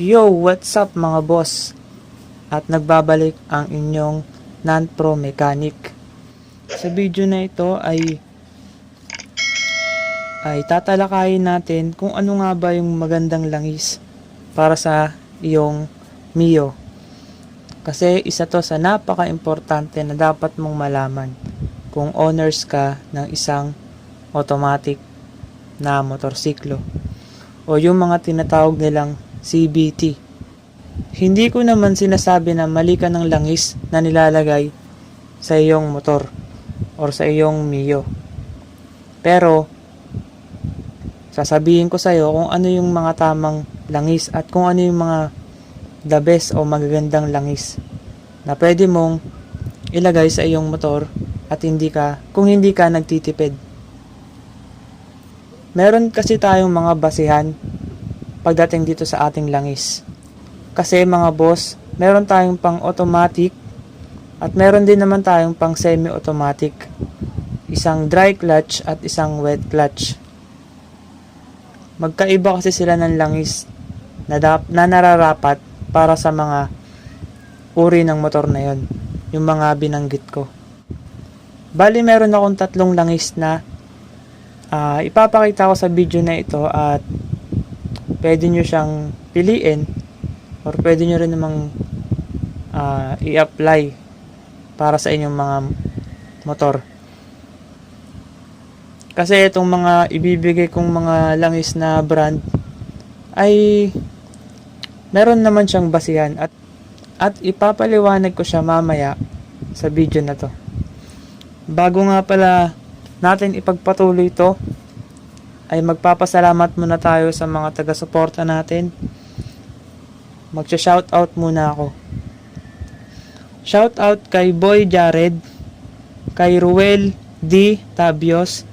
Yo, what's up mga boss? At nagbabalik ang inyong non-pro mechanic. Sa video na ito ay ay tatalakayin natin kung ano nga ba yung magandang langis para sa iyong Mio. Kasi isa to sa napaka-importante na dapat mong malaman kung owners ka ng isang automatic na motorsiklo o yung mga tinatawag nilang CBT. Hindi ko naman sinasabi na mali ka ng langis na nilalagay sa iyong motor or sa iyong Mio. Pero, sasabihin ko sa iyo kung ano yung mga tamang langis at kung ano yung mga the best o magagandang langis na pwede mong ilagay sa iyong motor at hindi ka, kung hindi ka nagtitipid. Meron kasi tayong mga basihan pagdating dito sa ating langis. Kasi mga boss, meron tayong pang automatic at meron din naman tayong pang semi-automatic. Isang dry clutch at isang wet clutch. Magkaiba kasi sila ng langis na, na nararapat para sa mga uri ng motor na yon, yung mga binanggit ko. Bali meron akong tatlong langis na ah, ipapakita ko sa video na ito at pwede nyo siyang piliin or pwede nyo rin namang ah, i-apply para sa inyong mga motor. Kasi itong mga ibibigay kong mga langis na brand ay meron naman siyang basihan at at ipapaliwanag ko siya mamaya sa video na to. Bago nga pala natin ipagpatuloy ito, ay magpapasalamat muna tayo sa mga taga-suporta natin. Magsha-shoutout muna ako. Shoutout kay Boy Jared, kay Ruel D. Tabios,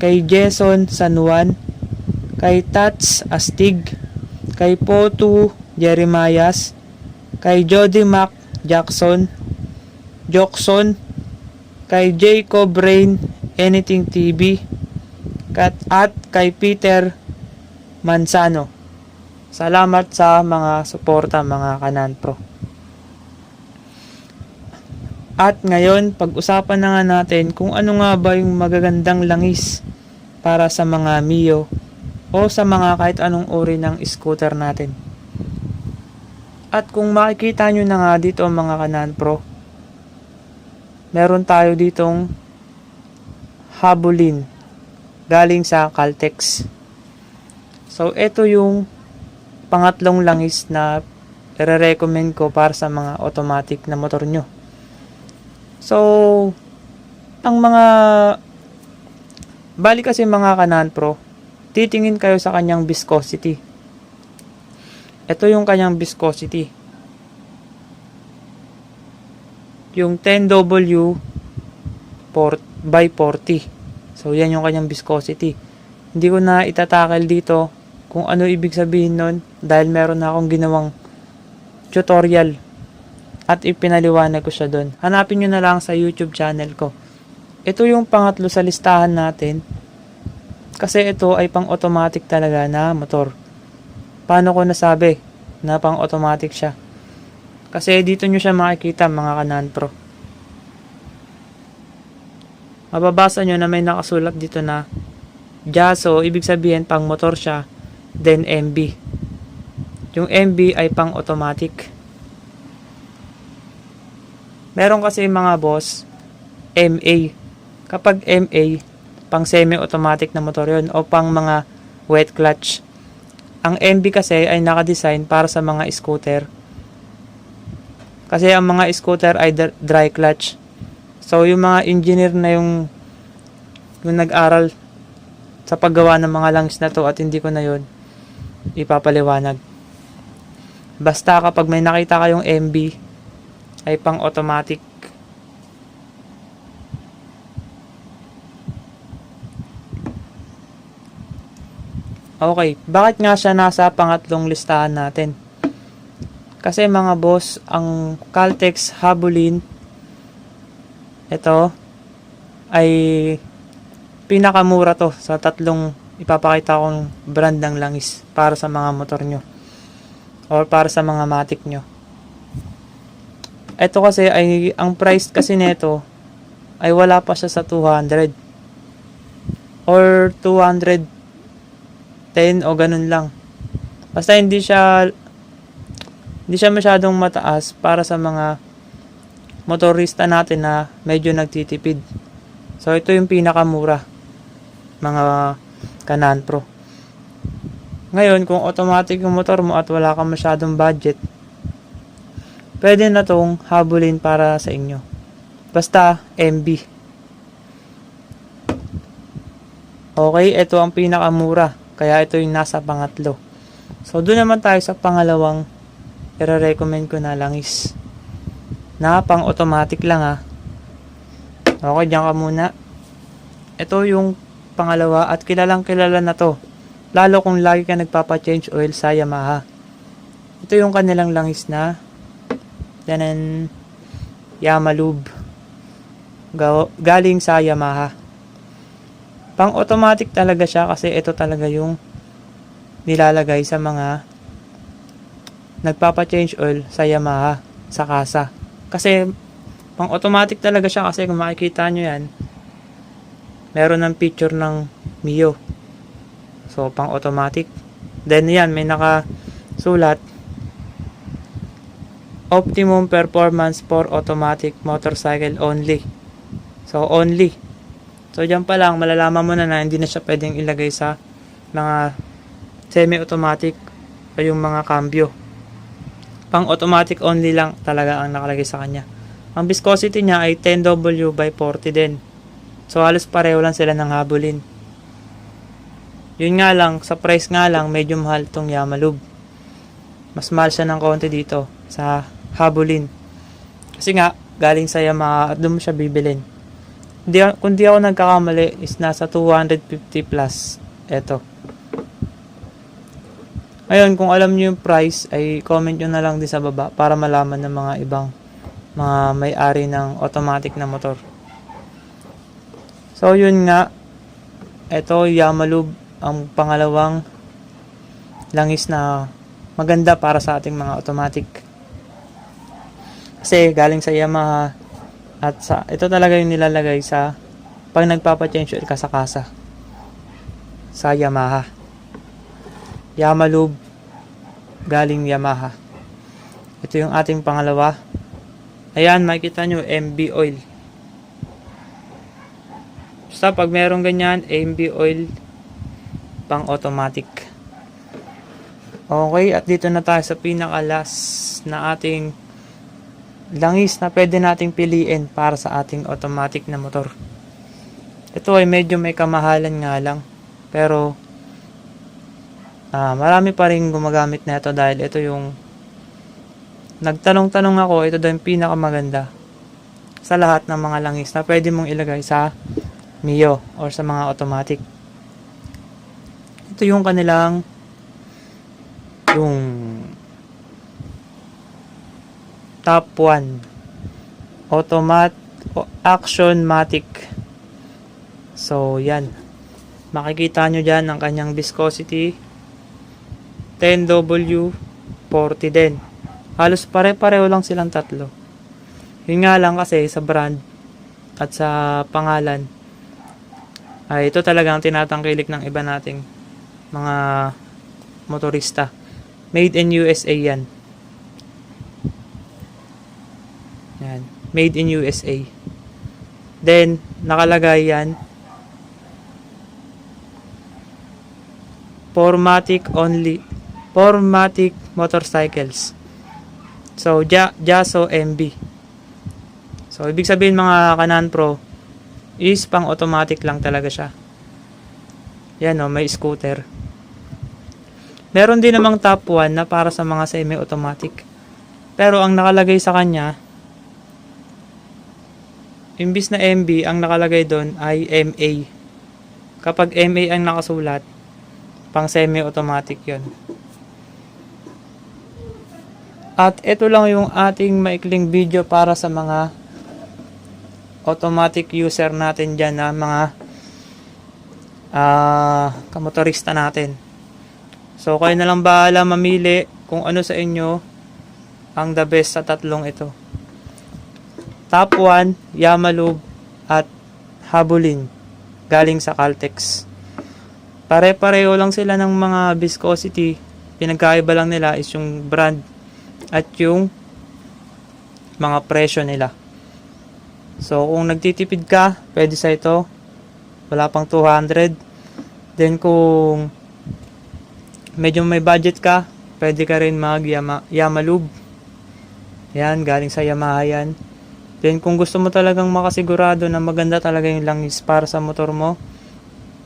kay Jason San Juan, kay Tats Astig, kay Potu Jeremias, kay Jody Mac Jackson, Jokson, kay Jacob Rain Anything TV, kat, at kay Peter Mansano. Salamat sa mga suporta mga Kanan Pro. At ngayon, pag-usapan na nga natin kung ano nga ba yung magagandang langis para sa mga Mio o sa mga kahit anong uri ng scooter natin. At kung makikita nyo na nga dito mga Kanan Pro, meron tayo ditong Habulin galing sa Caltex. So, ito yung pangatlong langis na re-recommend ko para sa mga automatic na motor nyo. So, ang mga bali kasi mga kanan pro, titingin kayo sa kanyang viscosity. Ito yung kanyang viscosity. Yung 10W por, by 40. So, yan yung kanyang viscosity. Hindi ko na itatakal dito kung ano ibig sabihin nun dahil meron na akong ginawang tutorial at ipinaliwanag ko siya doon. Hanapin nyo na lang sa YouTube channel ko. Ito yung pangatlo sa listahan natin kasi ito ay pang automatic talaga na motor. Paano ko nasabi na pang automatic siya? Kasi dito nyo siya makikita mga kanan pro. Mababasa nyo na may nakasulat dito na Jaso, ibig sabihin pang motor siya, then MB. Yung MB ay pang automatic. Meron kasi mga boss, MA. Kapag MA, pang semi-automatic na motor yon o pang mga wet clutch. Ang MB kasi ay nakadesign para sa mga scooter. Kasi ang mga scooter ay dr- dry clutch. So yung mga engineer na yung yung nag-aral sa paggawa ng mga langis na to at hindi ko na yun ipapaliwanag. Basta kapag may nakita kayong MB ay pang automatic. Okay, bakit nga siya nasa pangatlong listahan natin? Kasi mga boss, ang Caltex Habulin ito ay pinakamura to sa tatlong ipapakita kong brand ng langis para sa mga motor nyo. or para sa mga matic nyo. Ito kasi ay ang price kasi nito ay wala pa siya sa 200 or 210 o ganun lang. Basta hindi siya hindi siya masyadong mataas para sa mga motorista natin na medyo nagtitipid. So ito yung pinakamura mga Kanan Pro. Ngayon, kung automatic yung motor mo at wala kang masyadong budget, pwede na tong habulin para sa inyo. Basta MB. Okay, ito ang pinakamura. Kaya ito yung nasa pangatlo. So, doon naman tayo sa pangalawang i-recommend ko na langis. Na pang automatic lang ha. Okay, dyan ka muna. Ito yung pangalawa at kilalang kilala na to. Lalo kung lagi ka nagpapa-change oil sa Yamaha. Ito yung kanilang langis na Danan Yamalube. Ga- galing sa Yamaha. Pang automatic talaga siya kasi ito talaga yung nilalagay sa mga nagpapa-change oil sa Yamaha sa kasa. Kasi pang automatic talaga siya kasi kung makikita nyo yan meron ng picture ng Mio. So, pang automatic. Then, yan, may nakasulat. Optimum performance for automatic motorcycle only. So, only. So, dyan pa lang, malalaman mo na na hindi na siya pwedeng ilagay sa mga semi-automatic o yung mga cambio. Pang automatic only lang talaga ang nakalagay sa kanya. Ang viscosity niya ay 10W by 40 din. So halos pareho lang sila ng habulin. Yun nga lang, sa price nga lang, medyo mahal tong Yamalube. Mas mahal siya ng konti dito sa habulin. Kasi nga, galing sa Yamaha at doon siya bibilin. Hindi, kung di ako nagkakamali, is nasa 250 plus. Eto. Ngayon, kung alam niyo yung price, ay comment nyo na lang din sa baba para malaman ng mga ibang mga may-ari ng automatic na motor. So, yun nga. Ito, Yamalube, ang pangalawang langis na maganda para sa ating mga automatic. Kasi galing sa Yamaha at sa ito talaga yung nilalagay sa pag nagpapa-change oil ka sa kasa sa Yamaha. Yamalube galing Yamaha. Ito yung ating pangalawa. Ayan, makikita nyo, MB oil. Basta pag merong ganyan, MB oil pang automatic. Okay, at dito na tayo sa pinaka last na ating langis na pwede nating piliin para sa ating automatic na motor. Ito ay medyo may kamahalan nga lang. Pero ah, marami pa rin gumagamit na ito dahil ito yung nagtanong-tanong ako, ito daw yung pinakamaganda sa lahat ng mga langis na pwede mong ilagay sa Mio or sa mga automatic. Ito yung kanilang yung top 1 automat o action matic so yan. Makikita nyo dyan ang kanyang viscosity 10W 40 din. Halos pare-pareho lang silang tatlo. Yun nga lang kasi sa brand at sa pangalan ay ito talaga ang tinatangkilik ng iba nating mga motorista. Made in USA yan. Yan. Made in USA then nakalagay yan Formatic only Formatic motorcycles. So ja, Jaso MB so ibig sabihin mga kanan pro is pang automatic lang talaga siya. Yan o may scooter. Meron din namang top 1 na para sa mga semi-automatic. Pero ang nakalagay sa kanya imbis na MB ang nakalagay doon ay MA kapag MA ang nakasulat pang semi-automatic yon. At ito lang yung ating maikling video para sa mga automatic user natin dyan na mga ah kamotorista natin. So kayo na lang bahala mamili kung ano sa inyo ang the best sa tatlong ito. Top 1, Yamalube at Habulin galing sa Caltex. Pare-pareho lang sila ng mga viscosity. Pinagkaiba lang nila is yung brand at yung mga presyo nila. So, kung nagtitipid ka, pwede sa ito. Wala pang 200. Then, kung medyo may budget ka, pwede ka rin mag Yama, Yamalube. Yan, galing sa Yamaha yan. Then, kung gusto mo talagang makasigurado na maganda talaga yung langis para sa motor mo,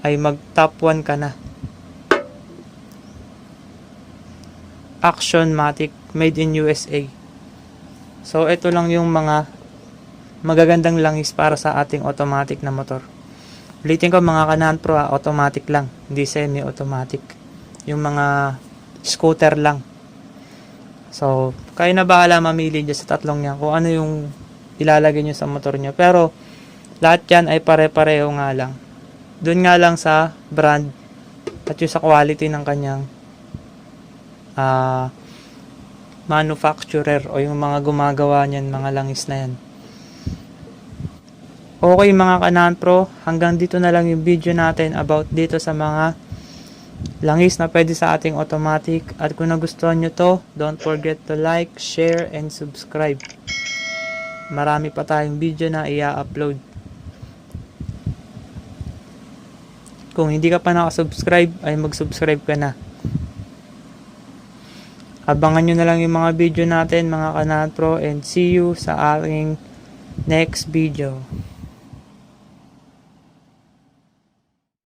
ay mag top 1 ka na. Action Matic made in USA. So, ito lang yung mga magagandang langis para sa ating automatic na motor. Ulitin ko mga kanan pro, ah, automatic lang, hindi semi-automatic. Yung mga scooter lang. So, kayo na bahala mamili dyan sa tatlong yan kung ano yung ilalagay nyo sa motor nyo. Pero, lahat yan ay pare-pareho nga lang. Doon nga lang sa brand at yung sa quality ng kanyang ah manufacturer o yung mga gumagawa niyan, mga langis na yan. Okay mga kanan pro, hanggang dito na lang yung video natin about dito sa mga langis na pwede sa ating automatic. At kung nagustuhan nyo to, don't forget to like, share, and subscribe. Marami pa tayong video na i-upload. Kung hindi ka pa nakasubscribe, ay mag-subscribe ka na. Abangan nyo na lang yung mga video natin mga kanan pro and see you sa aking next video.